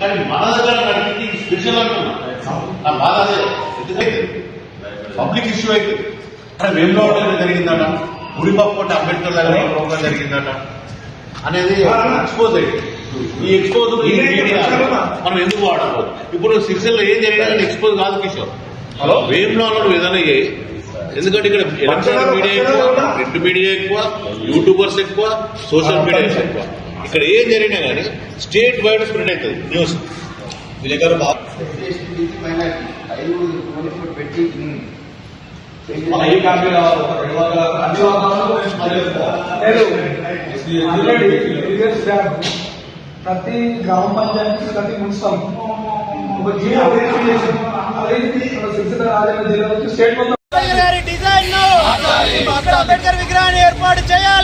కానీ మన దగ్గర నడిపించి స్పెషల్ అంటున్నా నా బాధ పబ్లిక్ ఇష్యూ అయితే. అక్కడ వేములవాడ జరిగిందట. అంటే అంబేద్కర్ దగ్గర ప్రోగ్రాం జరిగిందట. అనేది ఎక్స్పోజ్ అయింది ఈ ఎక్స్పోజ్ మనం ఎందుకు వాడకూడదు ఇప్పుడు సిరిసిల్లో ఏం జరిగినా ఎక్స్పోజ్ కాదు కిషోర్. హలో? వేములవాడలో ఏదైనా ఎందుకంటే ఇక్కడ ఎలక్ట్రానిక్ మీడియా ఎక్కువ ప్రింట్ మీడియా ఎక్కువ యూట్యూబర్స్ ఎక్కువ సోషల్ మీడియా ఎక్కువ. ఇక్కడ ఏం జరిగినా కానీ స్టేట్ వైడ్ స్ప్రెడ్ అవుతుంది న్యూస్. విలేకరు ప్రతి గ్రామ పంచాయతీ ప్రతి మున్సిపల్ ఒక జిల్లా స్టేట్ డిజైన్ అంబేద్కర్ విగ్రహాన్ని ఏర్పాటు చేయాలి.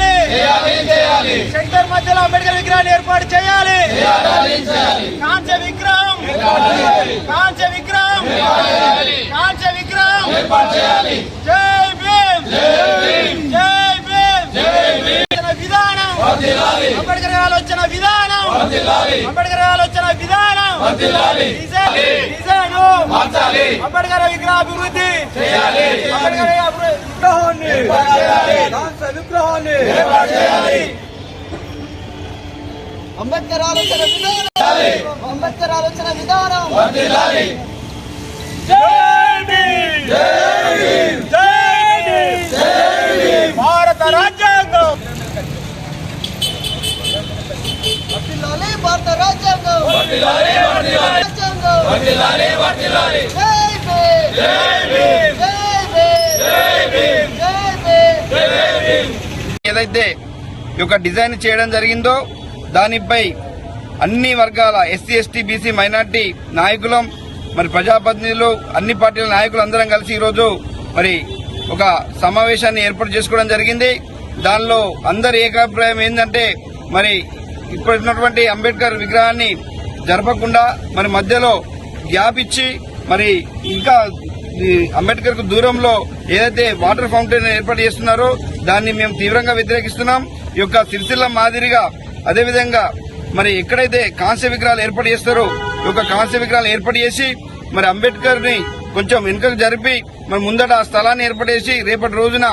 సెంటర్ మధ్యలో అంబేద్కర్ విగ్రహాన్ని ఏర్పాటు చేయాలి. కాంస్య విగ్రహం. కాంస్య విగ్రహం. కాంస్య విగ్రహం. జై భీమ్. జై భీమ్. విధానం. అంబేద్కర్ గారు వచ్చిన విధానం. అంబేద్కర్ గారు వచ్చిన విధానం అంబేద్కర్ విగ్రహ అభివృద్ధి అంబేద్కర్ విగ్రహాన్ని. విగ్రహాన్ని అంబేద్కర్ ఆలోచన విధానం అంబేద్కర్ ఆలోచన విధానం భారత రాజ్యాంగం రాజ్యాంగం ఏదైతే ఈ యొక్క డిజైన్ చేయడం జరిగిందో దానిపై అన్ని వర్గాల ఎస్సీ ఎస్టీ బీసీ మైనార్టీ నాయకులం మరి ప్రజాప్రతినిధులు అన్ని పార్టీల నాయకులు అందరం కలిసి ఈరోజు మరి ఒక సమావేశాన్ని ఏర్పాటు చేసుకోవడం జరిగింది. దానిలో అందరి ఏకాభిప్రాయం ఏంటంటే మరి ఇప్పుడు ఉన్నటువంటి అంబేద్కర్ విగ్రహాన్ని జరపకుండా మరి మధ్యలో గ్యాప్ ఇచ్చి మరి ఇంకా అంబేద్కర్కు దూరంలో ఏదైతే వాటర్ ఫౌంటైన్ ఏర్పాటు చేస్తున్నారో దాన్ని మేము తీవ్రంగా వ్యతిరేకిస్తున్నాం. ఈ యొక్క సిరిసిల్ల మాదిరిగా అదేవిధంగా మరి ఎక్కడైతే కాంస్య విగ్రహాలు ఏర్పాటు చేస్తారో ఈ యొక్క కాంస్య విగ్రహాలు ఏర్పాటు చేసి మరి అంబేద్కర్ని కొంచెం వెనుకకు జరిపి మరి ముందట ఆ స్థలాన్ని ఏర్పాటు చేసి రేపటి రోజున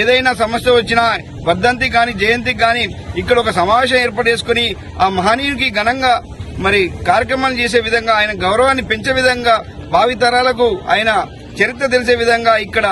ఏదైనా సమస్య వచ్చినా వర్ధంతి కానీ జయంతి కానీ ఇక్కడ ఒక సమావేశం ఏర్పాటు చేసుకుని ఆ మహనీయునికి ఘనంగా మరి కార్యక్రమాలు చేసే విధంగా ఆయన గౌరవాన్ని పెంచే విధంగా భావితరాలకు ఆయన చరిత్ర తెలిసే విధంగా ఇక్కడ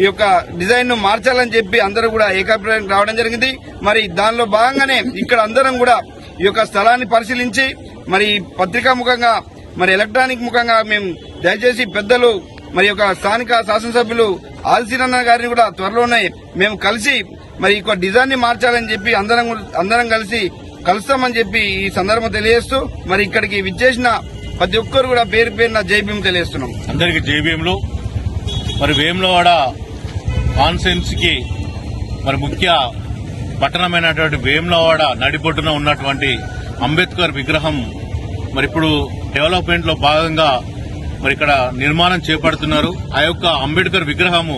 ఈ యొక్క డిజైన్ను మార్చాలని చెప్పి అందరూ కూడా ఏకాభిప్రాయం రావడం జరిగింది. మరి దానిలో భాగంగానే ఇక్కడ అందరం కూడా ఈ యొక్క స్థలాన్ని పరిశీలించి మరి పత్రికా ముఖంగా మరి ఎలక్ట్రానిక్ ముఖంగా మేము దయచేసి పెద్దలు మరి యొక్క స్థానిక శాసనసభ్యులు ఆల్సీనన్న గారిని కూడా త్వరలోనే మేము కలిసి మరి ఈ డిజైన్ని మార్చాలని చెప్పి అందరం అందరం కలిసి కలుస్తామని చెప్పి ఈ సందర్భం తెలియజేస్తూ మరి ఇక్కడికి విచ్చేసిన ప్రతి ఒక్కరు కూడా పేరు పేరున జైభీం తెలియజేస్తున్నాం. అందరికి జేబీఎంలు మరి వేములవాడ కాన్సెన్స్కి మరి ముఖ్య పట్టణమైనటువంటి వేములవాడ నడిబొడ్డున ఉన్నటువంటి అంబేద్కర్ విగ్రహం మరి ఇప్పుడు డెవలప్మెంట్లో భాగంగా మరి ఇక్కడ నిర్మాణం చేపడుతున్నారు. ఆ యొక్క అంబేద్కర్ విగ్రహము